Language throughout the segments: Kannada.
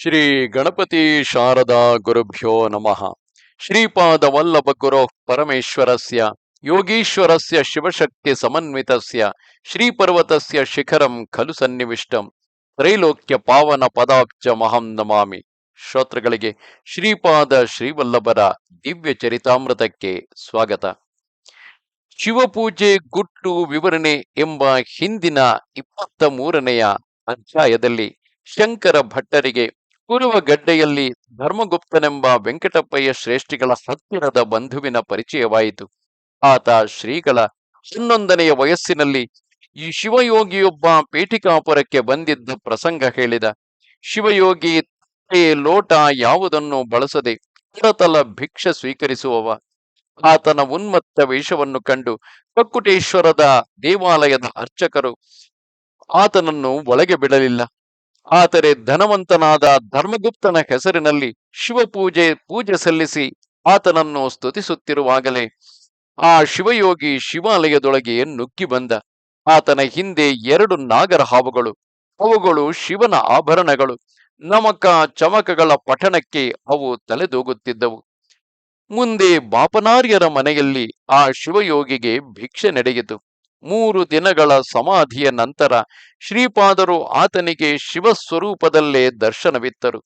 ಶ್ರೀ ಗಣಪತಿ ಶಾರದಾ ಗುರುಭ್ಯೋ ನಮಃ. ಶ್ರೀಪಾದ ವಲ್ಲಭ ಗುರು ಪರಮೇಶ್ವರಸ್ಯ, ಯೋಗೀಶ್ವರಸ್ಯ ಶಿವಶಕ್ತಿ ಸಮನ್ವಿತಸ್ಯ, ಶ್ರೀಪರ್ವತಸ್ಯ ಶಿಖರಂ ಖಲು ಸನ್ನಿವಿಷ್ಟಂ, ತ್ರೈಲೋಕ್ಯ ಪಾವನ ಪದಾಬ್ಜ ಮಹಂ ನಮಾಮಿ. ಶ್ರೋತೃಗಳಿಗೆ ಶ್ರೀಪಾದ ಶ್ರೀವಲ್ಲಭರ ದಿವ್ಯ ಚರಿತಾಮೃತಕ್ಕೆ ಸ್ವಾಗತ. ಶಿವಪೂಜೆ ಗುಟ್ಟು ವಿವರಣೆ ಎಂಬ ಹಿಂದಿನ ಇಪ್ಪತ್ತ ಮೂರನೆಯ ಅಧ್ಯಾಯದಲ್ಲಿ ಶಂಕರ ಭಟ್ಟರಿಗೆ ಕುರುವ ಗಡ್ಡೆಯಲ್ಲಿ ಧರ್ಮಗುಪ್ತನೆಂಬ ವೆಂಕಟಪ್ಪಯ್ಯ ಶ್ರೇಷ್ಠಿಗಳ ಹತ್ತಿರದ ಬಂಧುವಿನ ಪರಿಚಯವಾಯಿತು. ಆತ ಶ್ರೀಗಳ ಹನ್ನೊಂದನೆಯ ವಯಸ್ಸಿನಲ್ಲಿ ಈ ಶಿವಯೋಗಿಯೊಬ್ಬ ಪೇಟಿಕಾಪುರಕ್ಕೆ ಬಂದಿದ್ದ ಪ್ರಸಂಗ ಹೇಳಿದ. ಶಿವಯೋಗಿ ತೇ ಲೋಟ ಯಾವುದನ್ನು ಬಳಸದೆ ಹೊರತಲ ಭಿಕ್ಷೆ ಸ್ವೀಕರಿಸುವವ. ಆತನ ಉನ್ಮತ್ತ ವೇಷವನ್ನು ಕಂಡು ಕಕ್ಕುಟೇಶ್ವರದ ದೇವಾಲಯದ ಅರ್ಚಕರು ಆತನನ್ನು ಒಳಗೆ ಬಿಡಲಿಲ್ಲ. ಆದರೆ ಧನವಂತನಾದ ಧರ್ಮಗುಪ್ತನ ಹೆಸರಿನಲ್ಲಿ ಶಿವಪೂಜೆ ಪೂಜೆ ಸಲ್ಲಿಸಿ ಆತನನ್ನು ಸ್ತುತಿಸುತ್ತಿರುವಾಗಲೇ ಆ ಶಿವಯೋಗಿ ಶಿವಾಲಯದೊಳಗೆ ನುಗ್ಗಿ ಬಂದ. ಆತನ ಹಿಂದೆ ಎರಡು ನಾಗರ ಹಾವುಗಳು, ಅವುಗಳು ಶಿವನ ಆಭರಣಗಳು, ನಮಕ ಚಮಕಗಳ ಪಠಣಕ್ಕೆ ಅವು ತಲೆದೂಗುತ್ತಿದ್ದವು. ಮುಂದೆ ಬಾಪನಾರ್ಯರ ಮನೆಯಲ್ಲಿ ಆ ಶಿವಯೋಗಿಗೆ ಭಿಕ್ಷೆ ನಡೆಯಿತು. ಮೂರು ದಿನಗಳ ಸಮಾಧಿಯ ನಂತರ ಶ್ರೀಪಾದರು ಆತನಿಗೆ ಶಿವಸ್ವರೂಪದಲ್ಲೇ ದರ್ಶನವಿತ್ತರು.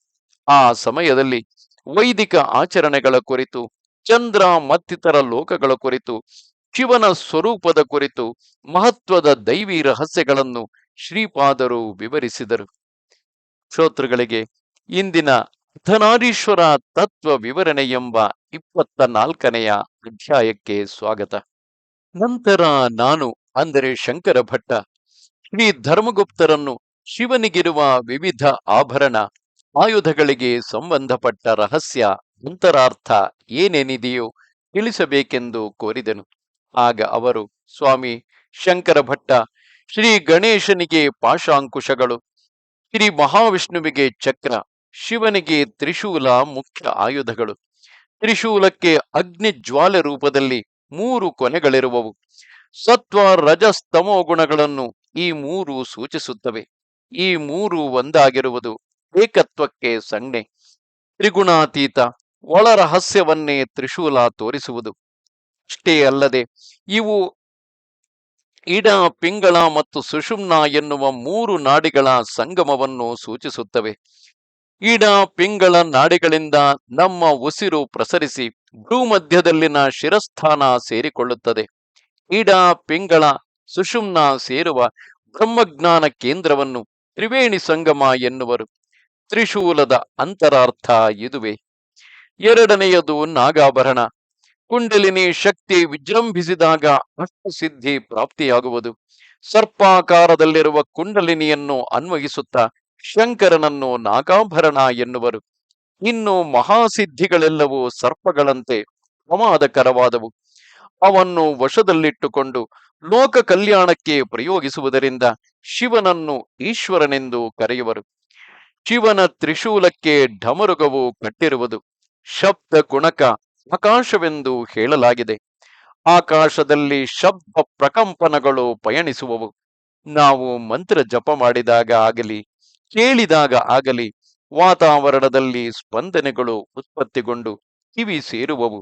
ಆ ಸಮಯದಲ್ಲಿ ವೈದಿಕ ಆಚರಣೆಗಳ ಕುರಿತು, ಚಂದ್ರ ಮತ್ತಿತರ ಲೋಕಗಳ ಕುರಿತು, ಶಿವನ ಸ್ವರೂಪದ ಕುರಿತು ಮಹತ್ವದ ದೈವಿ ರಹಸ್ಯಗಳನ್ನು ಶ್ರೀಪಾದರು ವಿವರಿಸಿದರು. ಶ್ರೋತೃಗಳಿಗೆ, ಇಂದಿನ ಧನಾರೀಶ್ವರ ತತ್ವ ವಿವರಣೆ ಎಂಬ ಇಪ್ಪತ್ತ ನಾಲ್ಕನೆಯ ಅಧ್ಯಾಯಕ್ಕೆ ಸ್ವಾಗತ. ನಂತರ ನಾನು ಅಂದರೆ ಶಂಕರ ಭಟ್ಟ. ಶ್ರೀ ಧರ್ಮಗುಪ್ತರನ್ನು ಶಿವನಿಗಿರುವ ವಿವಿಧ ಆಭರಣ, ಆಯುಧಗಳಿಗೆ ಸಂಬಂಧಪಟ್ಟ ರಹಸ್ಯ, ಅಂತರಾರ್ಥ ಏನೇನಿದೆಯೋ ತಿಳಿಸಬೇಕೆಂದು ಕೋರಿದನು. ಆಗ ಅವರು, ಸ್ವಾಮಿ, ಶಂಕರ ಭಟ್ಟ, ಶ್ರೀ ಗಣೇಶನಿಗೆ ಪಾಶಾಂಕುಶಗಳು, ಶ್ರೀ ಮಹಾವಿಷ್ಣುವಿಗೆ ಚಕ್ರ, ಶಿವನಿಗೆ ತ್ರಿಶೂಲ ಮುಖ್ಯ ಆಯುಧಗಳು, ತ್ರಿಶೂಲಕ್ಕೆ ಅಗ್ನಿ ಜ್ವಾಲೆ ರೂಪದಲ್ಲಿ ಮೂರು ಕೊನೆಗಳಿರುವವು. ಸತ್ವ ರಜಸ್ತಮೋ ಗುಣಗಳನ್ನು ಈ ಮೂರು ಸೂಚಿಸುತ್ತವೆ. ಈ ಮೂರು ಒಂದಾಗಿರುವುದು ಏಕತ್ವಕ್ಕೆ ಸಂಜ್ಞೆ. ತ್ರಿಗುಣಾತೀತ ಒಳ ರಹಸ್ಯವನ್ನೇ ತ್ರಿಶೂಲ ತೋರಿಸುವುದು. ಅಷ್ಟೇ ಅಲ್ಲದೆ ಇವು ಇಡ, ಪಿಂಗಳ ಮತ್ತು ಸುಷುಮ್ನ ಎನ್ನುವ ಮೂರು ನಾಡಿಗಳ ಸಂಗಮವನ್ನು ಸೂಚಿಸುತ್ತವೆ. ಇಡ, ಪಿಂಗಳ ನಾಡಿಗಳಿಂದ ನಮ್ಮ ಉಸಿರು ಪ್ರಸರಿಸಿ ಭೂಮಧ್ಯದಲ್ಲಿನ ಶಿರಸ್ಥಾನ ಸೇರಿಕೊಳ್ಳುತ್ತದೆ. ಇಡ ಪಿಂಗಳ ಸುಷುಮ್ನ ಸೇರುವ ಬ್ರಹ್ಮಜ್ಞಾನ ಕೇಂದ್ರವನ್ನು ತ್ರಿವೇಣಿ ಸಂಗಮ ಎನ್ನುವರು. ತ್ರಿಶೂಲದ ಅಂತರಾರ್ಥ ಇದುವೆ. ಎರಡನೆಯದು ನಾಗಾಭರಣ. ಕುಂಡಲಿನಿ ಶಕ್ತಿ ವಿಜೃಂಭಿಸಿದಾಗ ಅಷ್ಟಸಿದ್ಧಿ ಪ್ರಾಪ್ತಿಯಾಗುವುದು. ಸರ್ಪಾಕಾರದಲ್ಲಿರುವ ಕುಂಡಲಿನಿಯನ್ನು ಅನ್ವಯಿಸುತ್ತಾ ಶಂಕರನನ್ನು ನಾಗಾಭರಣ ಎನ್ನುವರು. ಇನ್ನು ಮಹಾಸಿದ್ಧಿಗಳೆಲ್ಲವೂ ಸರ್ಪಗಳಂತೆ ಪ್ರಮಾದಕರವಾದವು. ಅವನ್ನು ವಶದಲ್ಲಿಟ್ಟುಕೊಂಡು ಲೋಕ ಕಲ್ಯಾಣಕ್ಕೆ ಪ್ರಯೋಗಿಸುವುದರಿಂದ ಶಿವನನ್ನು ಈಶ್ವರನೆಂದು ಕರೆಯುವರು. ಶಿವನ ತ್ರಿಶೂಲಕ್ಕೆ ಢಮರುಗವು ಕಟ್ಟಿರುವುದು ಶಬ್ದ ಗುಣಕ ಆಕಾಶವೆಂದು ಹೇಳಲಾಗಿದೆ. ಆಕಾಶದಲ್ಲಿ ಶಬ್ದ ಪ್ರಕಂಪನಗಳು ಪಯಣಿಸುವವು. ನಾವು ಮಂತ್ರ ಜಪ ಮಾಡಿದಾಗ ಆಗಲಿ, ಕೇಳಿದಾಗ ಆಗಲಿ ವಾತಾವರಣದಲ್ಲಿ ಸ್ಪಂದನೆಗಳು ಉತ್ಪತ್ತಿಗೊಂಡು ಕಿವಿ ಸೇರುವವು.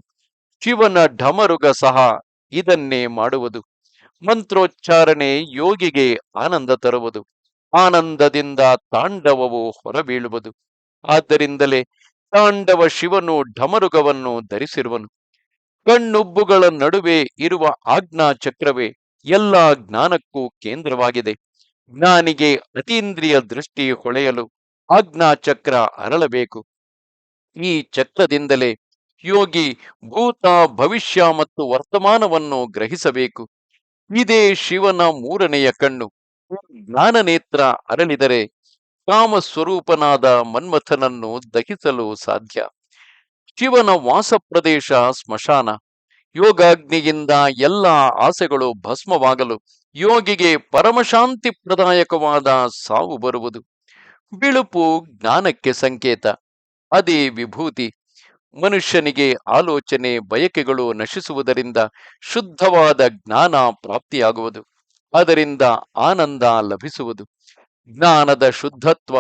ಶಿವನ ಢಮರುಗ ಸಹ ಇದನ್ನೇ ಮಾಡುವುದು. ಮಂತ್ರೋಚ್ಚಾರಣೆ ಯೋಗಿಗೆ ಆನಂದ ತರುವುದು. ಆನಂದದಿಂದ ತಾಂಡವವು ಹೊರಬೀಳುವುದು. ಆದ್ದರಿಂದಲೇ ತಾಂಡವ ಶಿವನು ಢಮರುಗವನ್ನು ಧರಿಸಿರುವನು. ಕಣ್ಣುಬ್ಬುಗಳ ನಡುವೆ ಇರುವ ಆಜ್ಞಾ ಚಕ್ರವೇ ಎಲ್ಲ ಜ್ಞಾನಕ್ಕೂ ಕೇಂದ್ರವಾಗಿದೆ. ಜ್ಞಾನಿಗೆ ಅತೀಂದ್ರಿಯ ದೃಷ್ಟಿ ಹೊಳೆಯಲು ಆಜ್ಞಾ ಚಕ್ರ ಅರಳಬೇಕು. ಈ ಚಕ್ರದಿಂದಲೇ ಯೋಗಿ ಭೂತ ಭವಿಷ್ಯ ಮತ್ತು ವರ್ತಮಾನವನ್ನು ಗ್ರಹಿಸಬೇಕು. ಇದೇ ಶಿವನ ಮೂರನೆಯ ಕಣ್ಣು. ಜ್ಞಾನ ನೇತ್ರ ಅರಳಿದರೆ ಕಾಮ ಸ್ವರೂಪನಾದ ಮನ್ಮಥನನ್ನು ದಹಿಸಲು ಸಾಧ್ಯ. ಶಿವನ ವಾಸ ಪ್ರದೇಶ ಸ್ಮಶಾನ. ಯೋಗಾಗ್ನಿಯಿಂದ ಎಲ್ಲ ಆಸೆಗಳು ಭಸ್ಮವಾಗಲು ಯೋಗಿಗೆ ಪರಮಶಾಂತಿ ಪ್ರದಾಯಕವಾದ ಸಾವು ಬರುವುದು. ಬಿಳುಪು ಜ್ಞಾನಕ್ಕೆ ಸಂಕೇತ. ಅದೇ ವಿಭೂತಿ. ಮನುಷ್ಯನಿಗೆ ಆಲೋಚನೆ, ಬಯಕೆಗಳು ನಶಿಸುವುದರಿಂದ ಶುದ್ಧವಾದ ಜ್ಞಾನ ಪ್ರಾಪ್ತಿಯಾಗುವುದು ಅದರಿಂದ ಆನಂದ ಲಭಿಸುವುದು. ಜ್ಞಾನದ ಶುದ್ಧತ್ವ,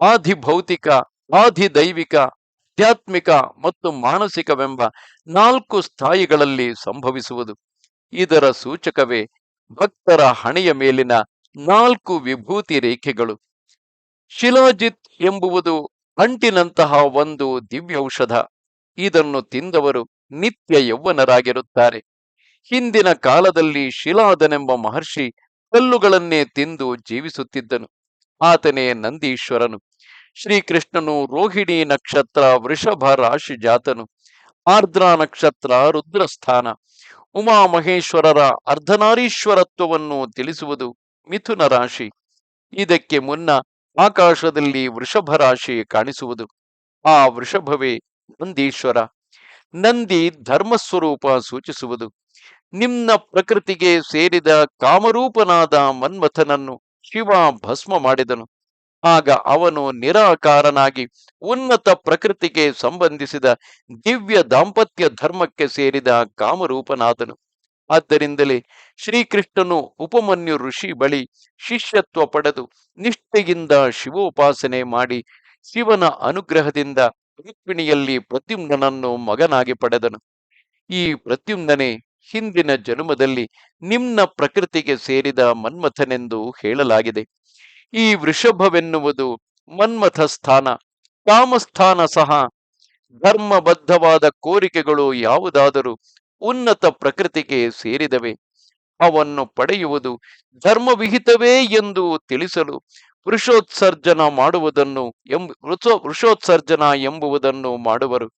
ಆಧಿಭೌತಿಕ, ಆಧಿದೈವಿಕ, ಆಧ್ಯಾತ್ಮಿಕ ಮತ್ತು ಮಾನಸಿಕವೆಂಬ ನಾಲ್ಕು ಸ್ಥಾಯಿಗಳಲ್ಲಿ ಸಂಭವಿಸುವುದು. ಇದರ ಸೂಚಕವೇ ಭಕ್ತರ ಹಣೆಯ ಮೇಲಿನ ನಾಲ್ಕು ವಿಭೂತಿ ರೇಖೆಗಳು. ಶಿಲಾಜಿತ್ ಎಂಬುವುದು ಅಂಟಿನಂತಹ ಒಂದು ದಿವ್ಯೌಷಧ. ಇದನ್ನು ತಿಂದವರು ನಿತ್ಯ ಯೌವನರಾಗಿರುತ್ತಾರೆ. ಹಿಂದಿನ ಕಾಲದಲ್ಲಿ ಶಿಲಾದನೆಂಬ ಮಹರ್ಷಿ ಕಲ್ಲುಗಳನ್ನೇ ತಿಂದು ಜೀವಿಸುತ್ತಿದ್ದನು. ಆತನೇ ನಂದೀಶ್ವರನು. ಶ್ರೀಕೃಷ್ಣನು ರೋಹಿಣಿ ನಕ್ಷತ್ರ ವೃಷಭ ರಾಶಿ ಜಾತನು. ಆರ್ದ್ರ ನಕ್ಷತ್ರ ರುದ್ರಸ್ಥಾನ. ಉಮಾಮಹೇಶ್ವರರ ಅರ್ಧನಾರೀಶ್ವರತ್ವವನ್ನು ತಿಳಿಸುವುದು ಮಿಥುನ ರಾಶಿ. ಇದಕ್ಕೆ ಮುನ್ನ ಆಕಾಶದಲ್ಲಿ ವೃಷಭ ರಾಶಿ ಕಾಣಿಸುವುದು. ಆ ವೃಷಭವೇ ನಂದೀಶ್ವರ. ನಂದಿ ಧರ್ಮಸ್ವರೂಪ ಸೂಚಿಸುವುದು. ನಿಮ್ಮ ಪ್ರಕೃತಿಗೆ ಸೇರಿದ ಕಾಮರೂಪನಾದ ಮನ್ಮಥನನ್ನು ಶಿವ ಭಸ್ಮ ಮಾಡಿದನು. ಆಗ ಅವನು ನಿರಾಕಾರನಾಗಿ ಉನ್ನತ ಪ್ರಕೃತಿಗೆ ಸಂಬಂಧಿಸಿದ ದಿವ್ಯ ದಾಂಪತ್ಯ ಧರ್ಮಕ್ಕೆ ಸೇರಿದ ಕಾಮರೂಪನಾದನು. ಆದ್ದರಿಂದಲೇ ಶ್ರೀಕೃಷ್ಣನು ಉಪಮನ್ಯು ಋಷಿ ಬಳಿ ಶಿಷ್ಯತ್ವ ಪಡೆದು ನಿಷ್ಠೆಯಿಂದ ಶಿವೋಪಾಸನೆ ಮಾಡಿ ಶಿವನ ಅನುಗ್ರಹದಿಂದ ರುಕ್ಮಿಣಿಯಲ್ಲಿ ಪ್ರತ್ಯುಮ್ನನ್ನು ಮಗನಾಗಿ ಪಡೆದನು. ಈ ಪ್ರತ್ಯುಮ್ನನೇ ಹಿಂದಿನ ಜನ್ಮದಲ್ಲಿ ನಿಮ್ನ ಪ್ರಕೃತಿಗೆ ಸೇರಿದ ಮನ್ಮಥನೆಂದು ಹೇಳಲಾಗಿದೆ. ಈ ವೃಷಭವೆನ್ನುವುದು ಮನ್ಮಥ ಸ್ಥಾನ ಕಾಮಸ್ಥಾನ ಸಹ. ಧರ್ಮಬದ್ಧವಾದ ಕೋರಿಕೆಗಳು ಯಾವುದಾದರೂ ಉನ್ನತ ಪ್ರಕೃತಿಗೆ ಸೇರಿದವೆ. ಅವನ್ನು ಪಡೆಯುವುದು ಧರ್ಮವಿಹಿತವೇ ಎಂದು ತಿಳಿಸಲು ವೃಷೋತ್ಸರ್ಜನ ಮಾಡುವುದನ್ನು ಎಂಬ ವೃಷೋ ವೃಷೋತ್ಸರ್ಜನ ಎಂಬುವುದನ್ನು ಮಾಡುವರು.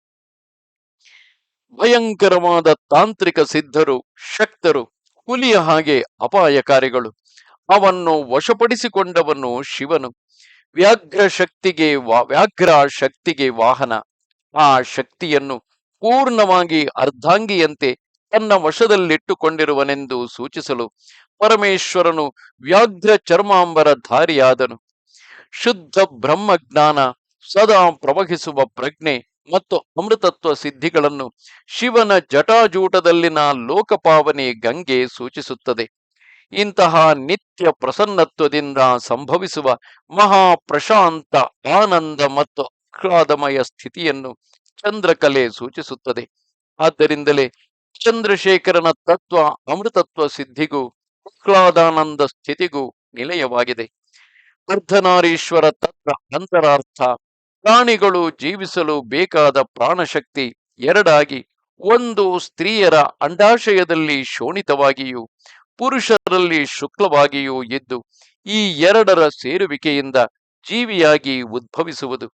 ಭಯಂಕರವಾದ ತಾಂತ್ರಿಕ ಸಿದ್ಧರು, ಶಕ್ತರು, ಹುಲಿಯ ಹಾಗೆ ಅಪಾಯಕಾರಿಗಳು. ಅವನ್ನು ವಶಪಡಿಸಿಕೊಂಡವನು ಶಿವನು. ವ್ಯಾಘ್ರ ಶಕ್ತಿಗೆ ವ್ಯಾಘ್ರ ಶಕ್ತಿಗೆ ವಾಹನ. ಆ ಶಕ್ತಿಯನ್ನು ಪೂರ್ಣವಾಗಿ ಅರ್ಧಾಂಗಿಯಂತೆ ತನ್ನ ವಶದಲ್ಲಿಟ್ಟುಕೊಂಡಿರುವನೆಂದು ಸೂಚಿಸಲು ಪರಮೇಶ್ವರನು ವ್ಯಾಘ್ರ ಚರ್ಮಾಂಬರ ಧಾರಿಯಾದನು. ಶುದ್ಧ ಬ್ರಹ್ಮಜ್ಞಾನ ಸದಾ ಪ್ರವಹಿಸುವ ಪ್ರಜ್ಞೆ ಮತ್ತು ಅಮೃತತ್ವ ಸಿದ್ಧಿಗಳನ್ನು ಶಿವನ ಜಟಾಜೂಟದಲ್ಲಿನ ಲೋಕಪಾವನೆ ಗಂಗೆ ಸೂಚಿಸುತ್ತದೆ. ಇಂತಹ ನಿತ್ಯ ಪ್ರಸನ್ನತ್ವದಿಂದ ಸಂಭವಿಸುವ ಮಹಾ ಪ್ರಶಾಂತ ಆನಂದ ಮತ್ತು ಆಹ್ಲಾದಮಯ ಸ್ಥಿತಿಯನ್ನು ಚಂದ್ರಕಲೆ ಸೂಚಿಸುತ್ತದೆ. ಆದ್ದರಿಂದಲೇ ಚಂದ್ರಶೇಖರನ ತತ್ವ, ಅಮೃತತ್ವ ಸಿದ್ಧಿಗೂ ಆಹ್ಲಾದಾನಂದ ಸ್ಥಿತಿಗೂ ನಿಲಯವಾಗಿದೆ. ಅರ್ಧನಾರೀಶ್ವರ ತತ್ವ ಅಂತರಾರ್ಥ. ಪ್ರಾಣಿಗಳು ಜೀವಿಸಲು ಬೇಕಾದ ಪ್ರಾಣಶಕ್ತಿ ಎರಡಾಗಿ, ಒಂದು ಸ್ತ್ರೀಯರ ಅಂಡಾಶಯದಲ್ಲಿ ಶೋಣಿತವಾಗಿಯೂ, ಪುರುಷರಲ್ಲಿ ಶುಕ್ಲವಾಗಿಯೂ ಇದ್ದು, ಈ ಎರಡರ ಸೇರುವಿಕೆಯಿಂದ ಜೀವಿಯಾಗಿ ಉದ್ಭವಿಸುವುದು.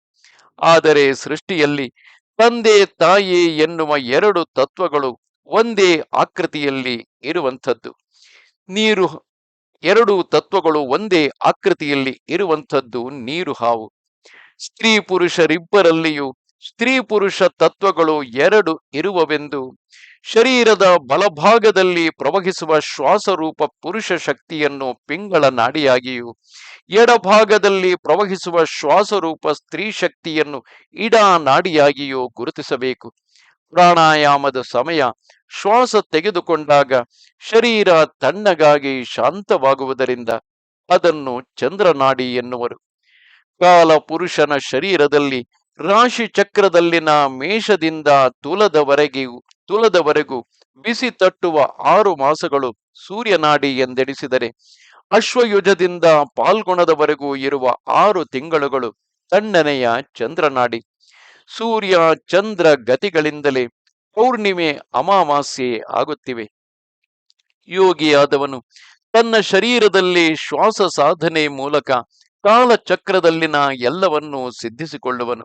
ಆದರೆ ಸೃಷ್ಟಿಯಲ್ಲಿ ತಂದೆ ತಾಯಿ ಎನ್ನುವ ಎರಡು ತತ್ವಗಳು ಒಂದೇ ಆಕೃತಿಯಲ್ಲಿ ಇರುವಂಥದ್ದು. ನೀರು, ಎರಡು ತತ್ವಗಳು ಒಂದೇ ಆಕೃತಿಯಲ್ಲಿ ಇರುವಂಥದ್ದು ನೀರು ಹಾವು. ಸ್ತ್ರೀ ಪುರುಷರಿಬ್ಬರಲ್ಲಿಯೂ ಸ್ತ್ರೀ ಪುರುಷ ತತ್ವಗಳು ಎರಡು ಇರುವವೆಂದು ಶರೀರದ ಬಲಭಾಗದಲ್ಲಿ ಪ್ರವಹಿಸುವ ಶ್ವಾಸರೂಪ ಪುರುಷ ಶಕ್ತಿಯನ್ನು ಪಿಂಗಳ ನಾಡಿಯಾಗಿಯೂ, ಎಡಭಾಗದಲ್ಲಿ ಪ್ರವಹಿಸುವ ಶ್ವಾಸರೂಪ ಸ್ತ್ರೀ ಶಕ್ತಿಯನ್ನು ಇಡಾ ನಾಡಿಯಾಗಿಯೂ ಗುರುತಿಸಬೇಕು. ಪ್ರಾಣಾಯಾಮದ ಸಮಯ ಶ್ವಾಸ ತೆಗೆದುಕೊಂಡಾಗ ಶರೀರ ತಣ್ಣಗಾಗಿ ಶಾಂತವಾಗುವುದರಿಂದ ಅದನ್ನು ಚಂದ್ರನಾಡಿ ಎನ್ನುವರು. ಕಾಲ ಪುರುಷನ ಶರೀರದಲ್ಲಿ ರಾಶಿ ಚಕ್ರದಲ್ಲಿನ ಮೇಷದಿಂದ ತುಲದವರೆಗೆಯೂ ತುಲದವರೆಗೂ ಬಿಸಿ ತಟ್ಟುವ ಆರು ಮಾಸಗಳು ಸೂರ್ಯನಾಡಿ ಎಂದೆಡಿಸಿದರೆ ಅಶ್ವಯುಜದಿಂದ ಪಾಲ್ಗೊಣದವರೆಗೂ ಇರುವ ಆರು ತಿಂಗಳುಗಳು ತಣ್ಣನೆಯ ಚಂದ್ರನಾಡಿ. ಸೂರ್ಯ ಚಂದ್ರ ಗತಿಗಳಿಂದಲೇ ಪೌರ್ಣಿಮೆ ಅಮಾವಾಸ್ಯೆ ಆಗುತ್ತಿವೆ. ಯೋಗಿಯಾದವನು ತನ್ನ ಶರೀರದಲ್ಲಿ ಶ್ವಾಸ ಸಾಧನೆ ಮೂಲಕ ಕಾಲಚಕ್ರದಲ್ಲಿನ ಎಲ್ಲವನ್ನೂ ಸಿದ್ಧಿಸಿಕೊಳ್ಳುವನು.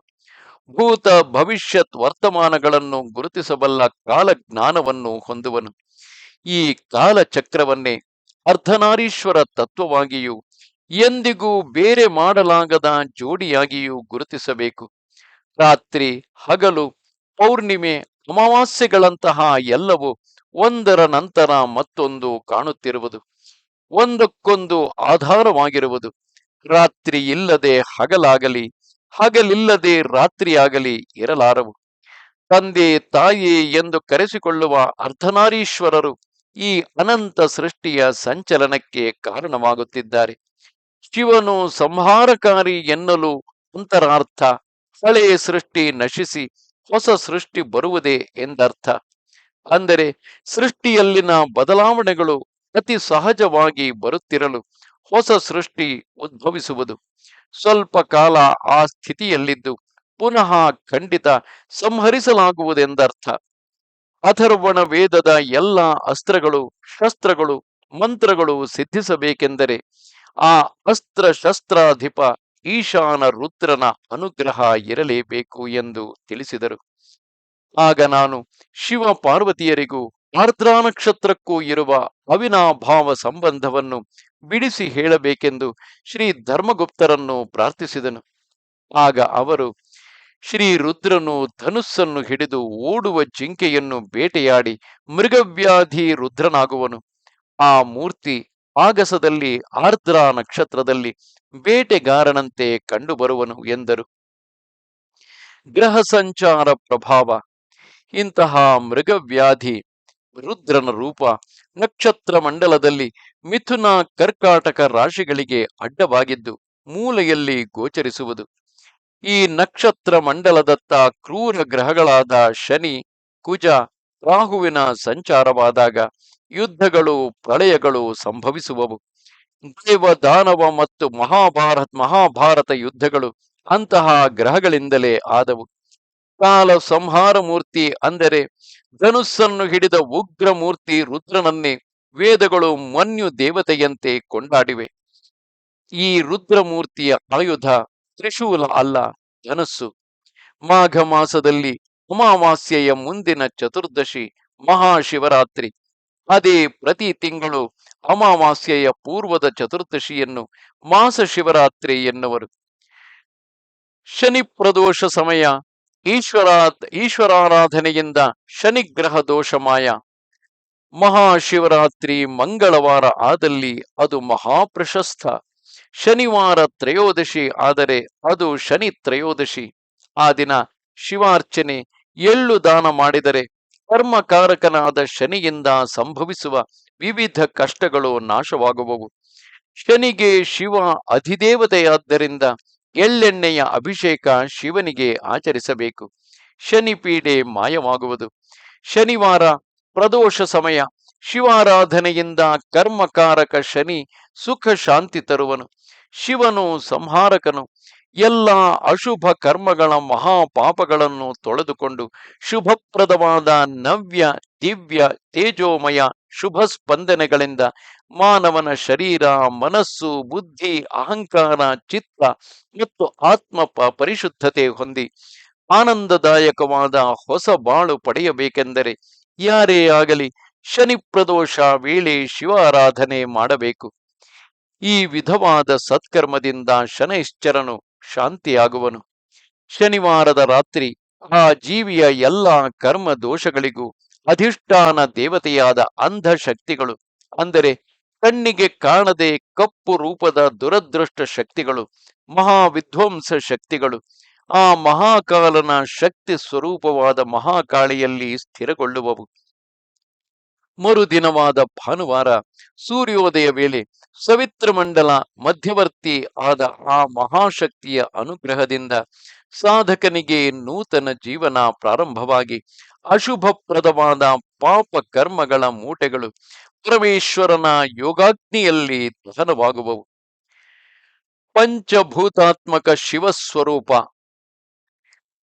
ಭೂತ ಭವಿಷ್ಯತ್ ವರ್ತಮಾನಗಳನ್ನು ಗುರುತಿಸಬಲ್ಲ ಕಾಲಜ್ಞಾನವನ್ನು ಹೊಂದುವನು. ಈ ಕಾಲಚಕ್ರವನ್ನೇ ಅರ್ಧನಾರೀಶ್ವರ ತತ್ವವಾಗಿಯೂ ಎಂದಿಗೂ ಬೇರೆ ಮಾಡಲಾಗದ ಜೋಡಿಯಾಗಿಯೂ ಗುರುತಿಸಬೇಕು. ರಾತ್ರಿ ಹಗಲು ಪೌರ್ಣಿಮೆ ಅಮಾವಾಸ್ಯೆಗಳಂತಹ ಎಲ್ಲವೂ ಒಂದರ ನಂತರ ಮತ್ತೊಂದು ಕಾಣುತ್ತಿರುವುದು. ಒಂದಕ್ಕೊಂದು ಆಧಾರವಾಗಿರುವುದು. ರಾತ್ರಿ ಇಲ್ಲದೆ ಹಗಲಾಗಲಿ, ಹಗಲಿಲ್ಲದೆ ರಾತ್ರಿಯಾಗಲಿ ಇರಲಾರವು. ತಂದೆ, ತಾಯಿ ಎಂದು ಕರೆಸಿಕೊಳ್ಳುವ ಅರ್ಧನಾರೀಶ್ವರರು ಈ ಅನಂತ ಸೃಷ್ಟಿಯ ಸಂಚಲನಕ್ಕೆ ಕಾರಣವಾಗುತ್ತಿದ್ದಾರೆ. ಶಿವನು ಸಂಹಾರಕಾರಿ ಎನ್ನಲು ಅಂತರಾರ್ಥ, ಹಳೆಯ ಸೃಷ್ಟಿ ನಶಿಸಿ ಹೊಸ ಸೃಷ್ಟಿ ಬರುವುದೇ ಎಂದರ್ಥ. ಅಂದರೆ ಸೃಷ್ಟಿಯಲ್ಲಿನ ಬದಲಾವಣೆಗಳು ಅತಿ ಸಹಜವಾಗಿ ಬರುತ್ತಿರಲು ಹೊಸ ಸೃಷ್ಟಿ ಉದ್ಭವಿಸುವುದು. ಸ್ವಲ್ಪ ಕಾಲ ಆ ಸ್ಥಿತಿಯಲ್ಲಿದ್ದು ಪುನಃ ಖಂಡಿತ ಸಂಹರಿಸಲಾಗುವುದೆಂದರ್ಥ. ಅಥರ್ವಣ ವೇದದ ಎಲ್ಲ ಅಸ್ತ್ರಗಳು, ಶಸ್ತ್ರಗಳು, ಮಂತ್ರಗಳು ಸಿದ್ಧಿಸಬೇಕೆಂದರೆ ಆ ಅಸ್ತ್ರ ಶಸ್ತ್ರಾಧಿಪ ಈಶಾನ ರುದ್ರನ ಅನುಗ್ರಹ ಇರಲೇಬೇಕು ಎಂದು ತಿಳಿಸಿದರು. ಆಗ ನಾನು ಶಿವ ಪಾರ್ವತಿಯರಿಗೂ ಆರ್ದ್ರಾ ನಕ್ಷತ್ರಕ್ಕೂ ಇರುವ ಅವಿನಾಭಾವ ಸಂಬಂಧವನ್ನು ಬಿಡಿಸಿ ಹೇಳಬೇಕೆಂದು ಶ್ರೀ ಧರ್ಮಗುಪ್ತರನ್ನು ಪ್ರಾರ್ಥಿಸಿದನು. ಆಗ ಅವರು ಶ್ರೀ ರುದ್ರನು ಧನುಸ್ಸನ್ನು ಹಿಡಿದು ಓಡುವ ಜಿಂಕೆಯನ್ನು ಬೇಟೆಯಾಡಿ ಮೃಗವ್ಯಾಧಿ ರುದ್ರನಾಗುವನು. ಆ ಮೂರ್ತಿ ಆಗಸದಲ್ಲಿ, ಆರ್ದ್ರ ನಕ್ಷತ್ರದಲ್ಲಿ ಬೇಟೆಗಾರನಂತೆ ಕಂಡುಬರುವನು ಎಂದರು. ಗ್ರಹ ಸಂಚಾರ ಪ್ರಭಾವ, ಇಂತಹ ಮೃಗವ್ಯಾಧಿ, ರುದ್ರನ ರೂಪ, ನಕ್ಷತ್ರ ಮಂಡಲದಲ್ಲಿ ಮಿಥುನ ಕರ್ಕಾಟಕ ರಾಶಿಗಳಿಗೆ ಅಡ್ಡವಾಗಿದ್ದು ಮೂಲೆಯಲ್ಲಿ ಗೋಚರಿಸುವುದು. ಈ ನಕ್ಷತ್ರ ಮಂಡಲದತ್ತ ಕ್ರೂರ ಗ್ರಹಗಳಾದ ಶನಿ, ಕುಜ ರಾಹುವಿನ ಸಂಚಾರವಾದಾಗ ಯುದ್ಧಗಳು, ಪ್ರಳಯಗಳು ಸಂಭವಿಸುವವು. ದೇವ ದಾನವ ಮತ್ತು ಮಹಾಭಾರತ್, ಮಹಾಭಾರತ ಯುದ್ಧಗಳು ಅಂತಹ ಗ್ರಹಗಳಿಂದಲೇ ಆದವು. ಕಾಲ ಸಂಹಾರ ಮೂರ್ತಿ ಅಂದರೆ ಧನುಸ್ಸನ್ನು ಹಿಡಿದ ಉಗ್ರ ಮೂರ್ತಿ ರುದ್ರನನ್ನೇ ವೇದಗಳು ಮನ್ಯು ದೇವತೆಯಂತೆ ಕೊಂಡಾಡಿವೆ. ಈ ರುದ್ರಮೂರ್ತಿಯ ಆಯುಧ ತ್ರಿಶೂಲ ಅಲ್ಲ, ಧನಸ್ಸು. ಮಾಘ ಮಾಸದಲ್ಲಿ ಅಮಾವಾಸ್ಯೆಯ ಮುಂದಿನ ಚತುರ್ದಶಿ ಮಹಾಶಿವರಾತ್ರಿ. ಅದೇ ಪ್ರತಿ ತಿಂಗಳು ಅಮಾವಾಸ್ಯೆಯ ಪೂರ್ವದ ಚತುರ್ದಶಿಯನ್ನು ಮಾಸ ಶಿವರಾತ್ರಿ ಎನ್ನುವರು. ಶನಿ ಪ್ರದೋಷ ಸಮಯ ಈಶ್ವರ ಈಶ್ವರಾರಾಧನೆಯಿಂದ ಶನಿಗ್ರಹ ದೋಷಮಾಯ ಮಹಾಶಿವರಾತ್ರಿ ಮಂಗಳವಾರ ಆದಲ್ಲಿ ಅದು ಮಹಾಪ್ರಶಸ್ತ. ಶನಿವಾರ ತ್ರಯೋದಶಿ ಆದರೆ ಅದು ಶನಿ ತ್ರಯೋದಶಿ. ಆ ದಿನ ಶಿವಾರ್ಚನೆ ಎಳ್ಳು ದಾನ ಮಾಡಿದರೆ ಕರ್ಮಕಾರಕನಾದ ಶನಿಯಿಂದ ಸಂಭವಿಸುವ ವಿವಿಧ ಕಷ್ಟಗಳು ನಾಶವಾಗುವವು. ಶನಿಗೆ ಶಿವ ಅಧಿದೇವತೆಯಾದ್ದರಿಂದ ಎಳ್ಳೆಣ್ಣೆಯ ಅಭಿಷೇಕ ಶಿವನಿಗೆ ಆಚರಿಸಬೇಕು. ಶನಿ ಪೀಡೆ ಮಾಯವಾಗುವುದು. ಶನಿವಾರ ಪ್ರದೋಷ ಸಮಯ. ಶಿವಾರಾಧನೆಯಿಂದ ಕರ್ಮಕಾರಕ ಶನಿ ಸುಖ ಶಾಂತಿ ತರುವನು. ಶಿವನು ಸಂಹಾರಕನು. ಎಲ್ಲ ಅಶುಭ ಕರ್ಮಗಳ ಮಹಾಪಾಪಗಳನ್ನು ತೊಳೆದುಕೊಂಡು ಶುಭಪ್ರದವಾದ ನವ್ಯ, ದಿವ್ಯ, ತೇಜೋಮಯ ಶುಭ ಸ್ಪಂದನೆಗಳಿಂದ ಮಾನವನ ಶರೀರ, ಮನಸ್ಸು, ಬುದ್ಧಿ, ಅಹಂಕಾರ, ಚಿತ್ತ ಮತ್ತು ಆತ್ಮ ಪರಿಶುದ್ಧತೆ ಹೊಂದಿ ಆನಂದದಾಯಕವಾದ ಹೊಸ ಬಾಳು ಪಡೆಯಬೇಕೆಂದರೆ ಯಾರೇ ಆಗಲಿ ಶನಿ ಪ್ರದೋಷ ವೇಳೆ ಶಿವಾರಾಧನೆ ಮಾಡಬೇಕು. ಈ ವಿಧವಾದ ಸತ್ಕರ್ಮದಿಂದ ಶನೈಶ್ಚರನು ಶಾಂತಿಯಾಗುವನು. ಶನಿವಾರದ ರಾತ್ರಿ ಆ ಜೀವಿಯ ಎಲ್ಲ ಕರ್ಮ ದೋಷಗಳಿಗೂ ಅಧಿಷ್ಠಾನ ದೇವತೆಯಾದ ಅಂಧ ಶಕ್ತಿಗಳು ಅಂದರೆ ಕಣ್ಣಿಗೆ ಕಾಣದೆ ಕಪ್ಪು ರೂಪದ ದುರದೃಷ್ಟ ಶಕ್ತಿಗಳು ಮಹಾ ವಿಧ್ವಂಸ ಶಕ್ತಿಗಳು, ಆ ಮಹಾಕಾಲನ ಶಕ್ತಿ ಸ್ವರೂಪವಾದ ಮಹಾಕಾಳಿಯಲ್ಲಿ ಸ್ಥಿರಗೊಳ್ಳುವವು. ಮರುದಿನವಾದ ಭಾನುವಾರ ಸೂರ್ಯೋದಯ ವೇಳೆ ಸವಿತ್ರಮಂಡಲ ಮಧ್ಯವರ್ತಿ ಆದ ಆ ಮಹಾಶಕ್ತಿಯ ಅನುಗ್ರಹದಿಂದ ಸಾಧಕನಿಗೆ ನೂತನ ಜೀವನ ಪ್ರಾರಂಭವಾಗಿ ಅಶುಭಪ್ರದವಾದ ಪಾಪ ಕರ್ಮಗಳ ಮೂಟೆಗಳು ಪರಮೇಶ್ವರನ ಯೋಗಾಗ್ನಿಯಲ್ಲಿ ದಹನವಾಗುವವು. ಪಂಚಭೂತಾತ್ಮಕ ಶಿವಸ್ವರೂಪ.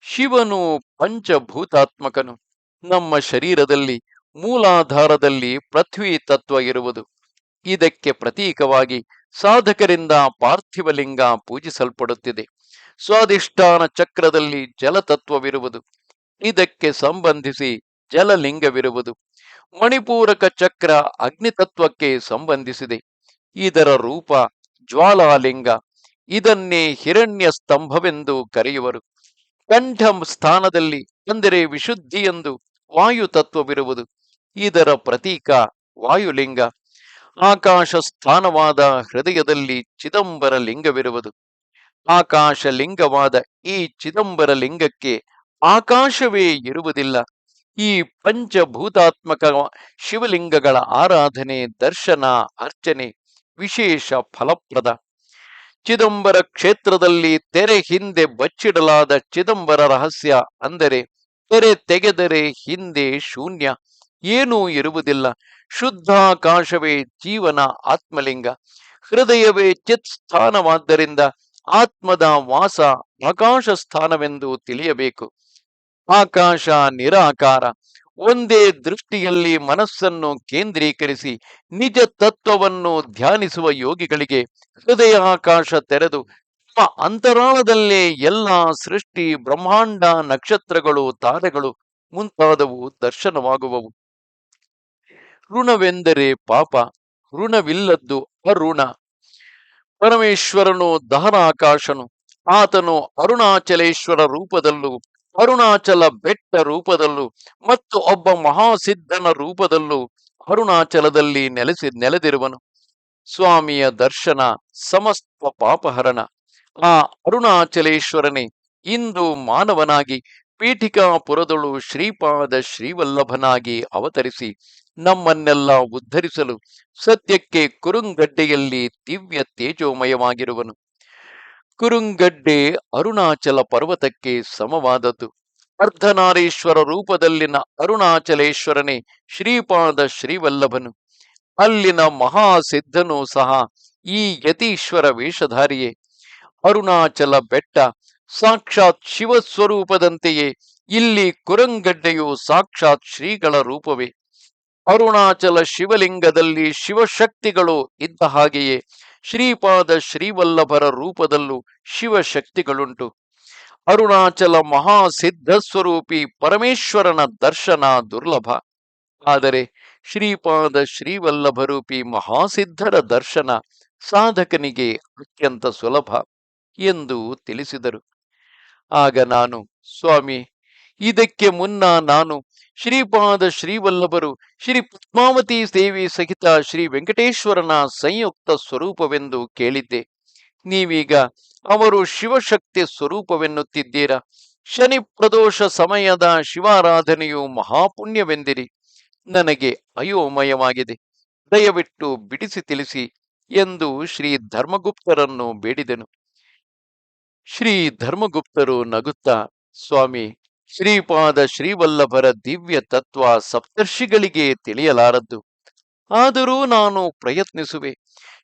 ಶಿವನು ಪಂಚಭೂತಾತ್ಮಕನು. ನಮ್ಮ ಶರೀರದಲ್ಲಿ ಮೂಲಾಧಾರದಲ್ಲಿ ಪೃಥ್ವಿ ತತ್ವ ಇರುವುದು. ಇದಕ್ಕೆ ಪ್ರತೀಕವಾಗಿ ಸಾಧಕರಿಂದ ಪಾರ್ಥಿವಲಿಂಗ ಪೂಜಿಸಲ್ಪಡುತ್ತಿದೆ. ಸ್ವಾದಿಷ್ಠಾನ ಚಕ್ರದಲ್ಲಿ ಜಲತತ್ವವಿರುವುದು. ಇದಕ್ಕೆ ಸಂಬಂಧಿಸಿ ಜಲಲಿಂಗವಿರುವುದು. ಮಣಿಪೂರಕ ಚಕ್ರ ಅಗ್ನಿತತ್ವಕ್ಕೆ ಸಂಬಂಧಿಸಿದೆ. ಇದರ ರೂಪ ಜ್ವಾಲಾಲಿಂಗ. ಇದನ್ನೇ ಹಿರಣ್ಯ ಸ್ತಂಭವೆಂದು ಕರೆಯುವರು. ಕಂಠ ಸ್ಥಾನದಲ್ಲಿ ಅಂದರೆ ವಿಶುದ್ಧಿಯೆಂದು ವಾಯು ತತ್ವವಿರುವುದು ಇದರ ಪ್ರತೀಕ ವಾಯುಲಿಂಗ. ಆಕಾಶ ಸ್ಥಾನವಾದ ಹೃದಯದಲ್ಲಿ ಚಿದಂಬರ ಲಿಂಗವಿರುವುದು. ಆಕಾಶ ಲಿಂಗವಾದ ಈ ಚಿದಂಬರ ಲಿಂಗಕ್ಕೆ ಆಕಾಶವೇ ಇರುವುದಿಲ್ಲ. ಈ ಪಂಚಭೂತಾತ್ಮಕ ಶಿವಲಿಂಗಗಳ ಆರಾಧನೆ, ದರ್ಶನ, ಅರ್ಚನೆ ವಿಶೇಷ ಫಲಪ್ರದ. ಚಿದಂಬರ ಕ್ಷೇತ್ರದಲ್ಲಿ ತೆರೆ ಹಿಂದೆ ಬಚ್ಚಿಡಲಾದ ಚಿದಂಬರ ರಹಸ್ಯ ಅಂದರೆ ತೆರೆ ತೆಗೆದರೆ ಹಿಂದೆ ಶೂನ್ಯ. ಏನೂ ಇರುವುದಿಲ್ಲ. ಶುದ್ಧಾಕಾಶವೇ ಜೀವನ ಆತ್ಮಲಿಂಗ. ಹೃದಯವೇ ಚಿತ್ ಸ್ಥಾನವಾದ್ದರಿಂದ ಆತ್ಮದ ವಾಸ ಆಕಾಶ ಸ್ಥಾನವೆಂದು ತಿಳಿಯಬೇಕು. ಆಕಾಶ ನಿರಾಕಾರ. ಒಂದೇ ದೃಷ್ಟಿಯಲ್ಲಿ ಮನಸ್ಸನ್ನು ಕೇಂದ್ರೀಕರಿಸಿ ನಿಜ ತತ್ವವನ್ನು ಧ್ಯಾನಿಸುವ ಯೋಗಿಗಳಿಗೆ ಹೃದಯ ಆಕಾಶ ತೆರೆದು ತಮ್ಮ ಅಂತರಾಳದಲ್ಲೇ ಎಲ್ಲ ಸೃಷ್ಟಿ ಬ್ರಹ್ಮಾಂಡ ನಕ್ಷತ್ರಗಳು ತಾರೆಗಳು ಮುಂತಾದವು ದರ್ಶನವಾಗುವವು. ಋಣವೆಂದರೆ ಪಾಪ, ಋಣವಿಲ್ಲದ್ದು ಅರುಣ. ಪರಮೇಶ್ವರನು ದಹನಾಕಾಶನು, ಆತನು ಅರುಣಾಚಲೇಶ್ವರ ರೂಪದಲ್ಲೂ, ಅರುಣಾಚಲ ಬೆಟ್ಟ ರೂಪದಲ್ಲೂ ಮತ್ತು ಒಬ್ಬ ಮಹಾಸಿದ್ಧನ ರೂಪದಲ್ಲೂ ಅರುಣಾಚಲದಲ್ಲಿ ನೆಲೆಸಿ, ನೆಲೆದಿರುವನು. ಸ್ವಾಮಿಯ ದರ್ಶನ ಸಮಸ್ತ ಪಾಪಹರಣ. ಆ ಅರುಣಾಚಲೇಶ್ವರನೇ, ಇಂದು ಮಾನವನಾಗಿ ಪೀಠಿಕಾಪುರದಳು ಶ್ರೀಪಾದ ಶ್ರೀವಲ್ಲಭನಾಗಿ ಅವತರಿಸಿ ನಮ್ಮನ್ನೆಲ್ಲ ಉದ್ಧರಿಸಲು ಸದ್ಯಕ್ಕೆ ಕುರುಂಗಡ್ಡೆಯಲ್ಲಿ ದಿವ್ಯ ತೇಜೋಮಯವಾಗಿರುವನು. ಕುರುಂಗಡ್ಡೆ ಅರುಣಾಚಲ ಪರ್ವತಕ್ಕೆ ಸಮವಾದದ್ದು. ಅರ್ಧನಾರೀಶ್ವರ ರೂಪದಲ್ಲಿನ ಅರುಣಾಚಲೇಶ್ವರನೇ ಶ್ರೀಪಾದ ಶ್ರೀವಲ್ಲಭನು. ಅಲ್ಲಿನ ಮಹಾಸಿದ್ಧನೂ ಸಹ ಈ ಯತೀಶ್ವರ ವೇಷಧಾರಿಯೇ. ಅರುಣಾಚಲ ಬೆಟ್ಟ ಸಾಕ್ಷಾತ್ ಶಿವಸ್ವರೂಪದಂತೆಯೇ. ಇಲ್ಲಿ ಕುರಂಗಡ್ಡೆಯು ಸಾಕ್ಷಾತ್ ಶ್ರೀಗಳ ರೂಪವೇ. ಅರುಣಾಚಲ ಶಿವಲಿಂಗದಲ್ಲಿ ಶಿವಶಕ್ತಿಗಳು ಇದ್ದ ಹಾಗೆಯೇ ಶ್ರೀಪಾದ ಶ್ರೀವಲ್ಲಭರ ರೂಪದಲ್ಲೂ ಶಿವಶಕ್ತಿಗಳುಂಟು. ಅರುಣಾಚಲ ಮಹಾಸಿದ್ಧ ಸ್ವರೂಪಿ ಪರಮೇಶ್ವರನ ದರ್ಶನ ದುರ್ಲಭ. ಆದರೆ ಶ್ರೀಪಾದ ಶ್ರೀವಲ್ಲಭರೂಪಿ ಮಹಾಸಿದ್ಧರ ದರ್ಶನ ಸಾಧಕನಿಗೆ ಅತ್ಯಂತ ಸುಲಭ ಎಂದು ತಿಳಿಸಿದರು. ಆಗ ನಾನು, ಸ್ವಾಮಿ ಇದಕ್ಕೆ ಮುನ್ನ ನಾನು ಶ್ರೀಪಾದ ಶ್ರೀವಲ್ಲಭರು ಶ್ರೀ ಪದ್ಮಾವತಿ ದೇವಿ ಸಹಿತ ಶ್ರೀ ವೆಂಕಟೇಶ್ವರನ ಸಂಯುಕ್ತ ಸ್ವರೂಪವೆಂದು ಕೇಳಿದ್ದೆ. ನೀವೀಗ ಅವರು ಶಿವಶಕ್ತಿ ಸ್ವರೂಪವೆನ್ನುತ್ತಿದ್ದೀರಾ? ಶನಿ ಪ್ರದೋಷ ಸಮಯದ ಶಿವಾರಾಧನೆಯು ಮಹಾಪುಣ್ಯವೆಂದಿರಿ. ನನಗೆ ಅಯೋಮಯವಾಗಿದೆ. ದಯವಿಟ್ಟು ಬಿಡಿಸಿ ತಿಳಿಸಿ ಎಂದು ಶ್ರೀ ಧರ್ಮಗುಪ್ತರನ್ನು ಬೇಡಿದನು. ಶ್ರೀ ಧರ್ಮಗುಪ್ತರು ನಗುತ್ತಾ, ಸ್ವಾಮಿ ಶ್ರೀಪಾದ ಶ್ರೀವಲ್ಲಭರ ದಿವ್ಯ ತತ್ವ ಸಪ್ತರ್ಷಿಗಳಿಗೆ ತಿಳಿಯಲಾರದ್ದು. ಆದರೂ ನಾನು ಪ್ರಯತ್ನಿಸುವೆ.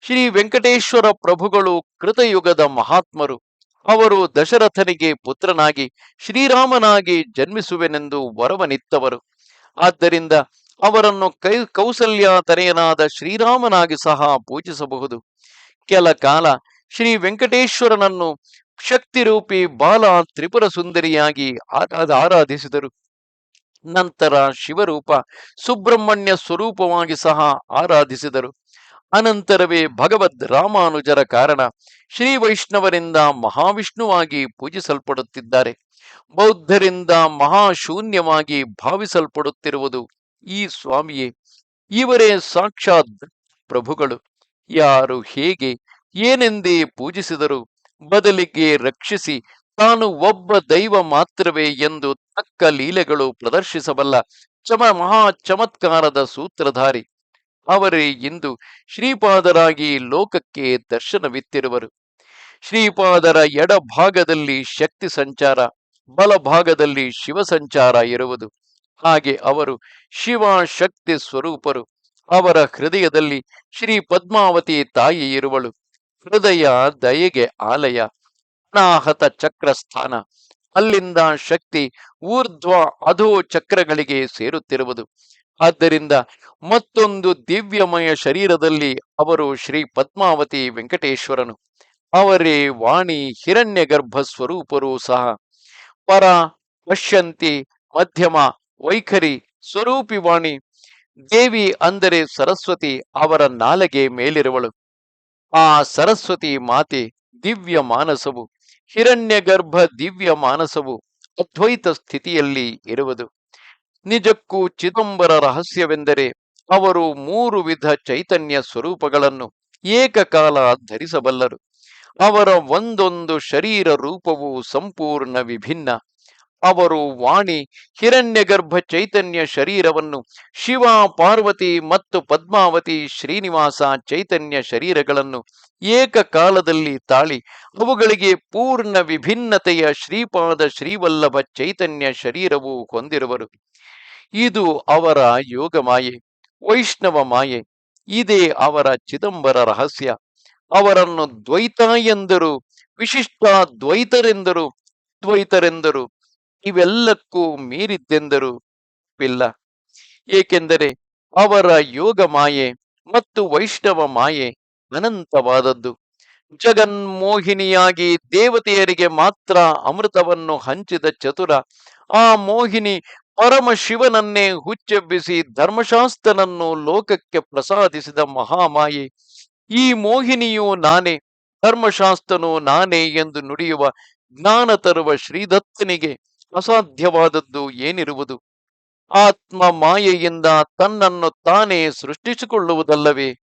ಶ್ರೀ ವೆಂಕಟೇಶ್ವರ ಪ್ರಭುಗಳು ಕೃತಯುಗದ ಮಹಾತ್ಮರು. ಅವರು ದಶರಥನಿಗೆ ಪುತ್ರನಾಗಿ ಶ್ರೀರಾಮನಾಗಿ ಜನ್ಮಿಸುವೆನೆಂದು ವರವನಿತ್ತವರು. ಆದ್ದರಿಂದ ಅವರನ್ನು ಕೈ ಕೌಸಲ್ಯ ತನೆಯನಾದ ಶ್ರೀರಾಮನಾಗಿ ಸಹ ಪೂಜಿಸಬಹುದು. ಕೆಲ ಕಾಲ ಶ್ರೀ ವೆಂಕಟೇಶ್ವರನನ್ನು ಶಕ್ತಿರೂಪಿ ಬಾಲ ತ್ರಿಪುರ ಸುಂದರಿಯಾಗಿ ಆರಾಧ ಆರಾಧಿಸಿದರು. ನಂತರ ಶಿವರೂಪ ಸುಬ್ರಹ್ಮಣ್ಯ ಸ್ವರೂಪವಾಗಿ ಸಹ ಆರಾಧಿಸಿದರು. ಅನಂತರವೇ ಭಗವದ್ ರಾಮಾನುಜರ ಕಾರಣ ಶ್ರೀ ವೈಷ್ಣವರಿಂದ ಮಹಾವಿಷ್ಣುವಾಗಿ ಪೂಜಿಸಲ್ಪಡುತ್ತಿದ್ದಾರೆ. ಬೌದ್ಧರಿಂದ ಮಹಾಶೂನ್ಯವಾಗಿ ಭಾವಿಸಲ್ಪಡುತ್ತಿರುವುದು ಈ ಸ್ವಾಮಿಯೇ. ಇವರೇ ಸಾಕ್ಷಾತ್ ಪ್ರಭುಗಳು. ಯಾರು ಹೇಗೆ, ಏನೆಂದೇ ಪೂಜಿಸಿದರು. ಬದಲಿಗೆ ರಕ್ಷಿಸಿ, ತಾನು ಒಬ್ಬ ದೈವ ಮಾತ್ರವೇ ಎಂದು ತಕ್ಕ ಲೀಲೆಗಳು ಪ್ರದರ್ಶಿಸಬಲ್ಲ ಚಮ ಮಹಾ ಚಮತ್ಕಾರದ ಸೂತ್ರಧಾರಿ. ಅವರೇ ಇಂದು ಶ್ರೀಪಾದರಾಗಿ ಲೋಕಕ್ಕೆ ದರ್ಶನವಿತ್ತಿರುವರು. ಶ್ರೀಪಾದರ ಎಡಭಾಗದಲ್ಲಿ ಶಕ್ತಿ ಸಂಚಾರ, ಬಲಭಾಗದಲ್ಲಿ ಶಿವ ಸಂಚಾರ ಇರುವುದು. ಹಾಗೆ ಅವರು ಶಿವ ಶಕ್ತಿ ಸ್ವರೂಪರು. ಅವರ ಹೃದಯದಲ್ಲಿ ಶ್ರೀ ಪದ್ಮಾವತಿ ತಾಯಿ ಇರುವಳು ಹೃದಯ, ದಯೆಗೆ ಆಲಯ, ಅನಾಹತ ಚಕ್ರ ಸ್ಥಾನ ಅಲ್ಲಿಂದ ಶಕ್ತಿ, ಊರ್ಧ್ವ, ಅಧೋ ಚಕ್ರಗಳಿಗೆ ಸೇರುತ್ತಿರುವುದು. ಆದ್ದರಿಂದ ಮತ್ತೊಂದು ದಿವ್ಯಮಯ ಶರೀರದಲ್ಲಿ ಅವರು ಶ್ರೀ ಪದ್ಮಾವತಿ ವೆಂಕಟೇಶ್ವರನು. ಅವರೇ ವಾಣಿ ಹಿರಣ್ಯ ಗರ್ಭ ಸ್ವರೂಪರೂ ಸಹ. ಪರ, ಪಶ್ಯಂತಿ, ಮಧ್ಯಮ, ವೈಖರಿ ಸ್ವರೂಪಿ ವಾಣಿ ದೇವಿ ಅಂದರೆ ಸರಸ್ವತಿ ಅವರ ನಾಲಗೆ ಮೇಲಿರುವಳು. ಆ ಸರಸ್ವತಿ ಮಾತೆ ದಿವ್ಯ ಮಾನಸವು ಹಿರಣ್ಯ ಗರ್ಭ ದಿವ್ಯ ಮಾನಸವು ಅದ್ವೈತ ಸ್ಥಿತಿಯಲ್ಲಿ ಇರುವುದು. ನಿಜಕ್ಕೂ ಚಿದಂಬರ ರಹಸ್ಯವೆಂದರೆ ಅವರು ಮೂರು ವಿಧ ಚೈತನ್ಯ ಸ್ವರೂಪಗಳನ್ನು ಏಕಕಾಲ ಧರಿಸಬಲ್ಲರು. ಅವರ ಒಂದೊಂದು ಶರೀರ ರೂಪವು ಸಂಪೂರ್ಣ ವಿಭಿನ್ನ. ಅವರು ವಾಣಿ ಹಿರಣ್ಯಗರ್ಭ ಚೈತನ್ಯ ಶರೀರವನ್ನು ಶಿವ, ಪಾರ್ವತಿ ಮತ್ತು ಪದ್ಮಾವತಿ ಶ್ರೀನಿವಾಸ ಚೈತನ್ಯ ಶರೀರಗಳನ್ನು ಏಕಕಾಲದಲ್ಲಿ ತಾಳಿ, ಅವುಗಳಿಗೆ ಪೂರ್ಣ ವಿಭಿನ್ನತೆಯ ಶ್ರೀಪಾದ ಶ್ರೀವಲ್ಲಭ ಚೈತನ್ಯ ಶರೀರವು ಹೊಂದಿರುವರು. ಇದು ಅವರ ಯೋಗ ಮಾಯೆ ವೈಷ್ಣವ ಮಾಯೆ, ಇದೇ ಅವರ ಚಿದಂಬರ ರಹಸ್ಯ. ಅವರನ್ನು ದ್ವೈತ ಎಂದರು, ವಿಶಿಷ್ಟ ದ್ವೈತರೆಂದರು ದ್ವೈತರೆಂದರು. ಇವೆಲ್ಲಕ್ಕೂ ಮೀರಿದ್ದೆಂದರು ಪಿಲ್ಲ ಏಕೆಂದರೆ ಅವರ ಯೋಗ ಮಾಯೆ ಮತ್ತು ವೈಷ್ಣವ ಮಾಯೆ ಅನಂತವಾದದ್ದು. ಜಗನ್ಮೋಹಿನಿಯಾಗಿ ದೇವತೆಯರಿಗೆ ಮಾತ್ರ ಅಮೃತವನ್ನು ಹಂಚಿದ ಚತುರ, ಆ ಮೋಹಿನಿ ಪರಮ ಶಿವನನ್ನೇ ಹುಚ್ಚೆಬ್ಬಿಸಿ ಧರ್ಮಶಾಸ್ತ್ರನನ್ನು ಲೋಕಕ್ಕೆ ಪ್ರಸಾದಿಸಿದ ಮಹಾಮಾಯೆ. ಈ ಮೋಹಿನಿಯು ನಾನೇ, ಧರ್ಮಶಾಸ್ತ್ರನು ನಾನೇ ಎಂದು ನುಡಿಯುವ ಜ್ಞಾನ ತರುವ ಶ್ರೀದತ್ತನಿಗೆ ಅಸಾಧ್ಯವಾದದ್ದು ಏನಿರುವುದು? ಆತ್ಮ ಮಾಯೆಯಿಂದ ತನ್ನನ್ನು ತಾನೇ ಸೃಷ್ಟಿಸಿಕೊಳ್ಳುವುದಲ್ಲವೇ?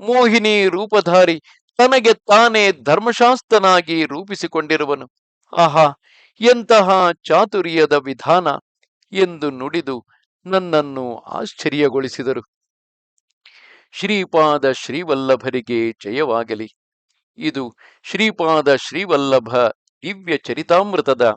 ಮೋಹಿನಿ ರೂಪಧಾರಿ ತನಗೆ ತಾನೇ ಧರ್ಮಶಾಸ್ತ್ರನಾಗಿ ರೂಪಿಸಿಕೊಂಡಿರುವನು. ಆಹಾ, ಎಂತಹ ಚಾತುರ್ಯದ ವಿಧಾನ ಎಂದು ನುಡಿದು ನನ್ನನ್ನು ಆಶ್ಚರ್ಯಗೊಳಿಸಿದರು. ಶ್ರೀಪಾದ ಶ್ರೀವಲ್ಲಭರಿಗೆ ಜಯವಾಗಲಿ. ಇದು ಶ್ರೀಪಾದ ಶ್ರೀವಲ್ಲಭ ದಿವ್ಯ ಚರಿತಾಮೃತದ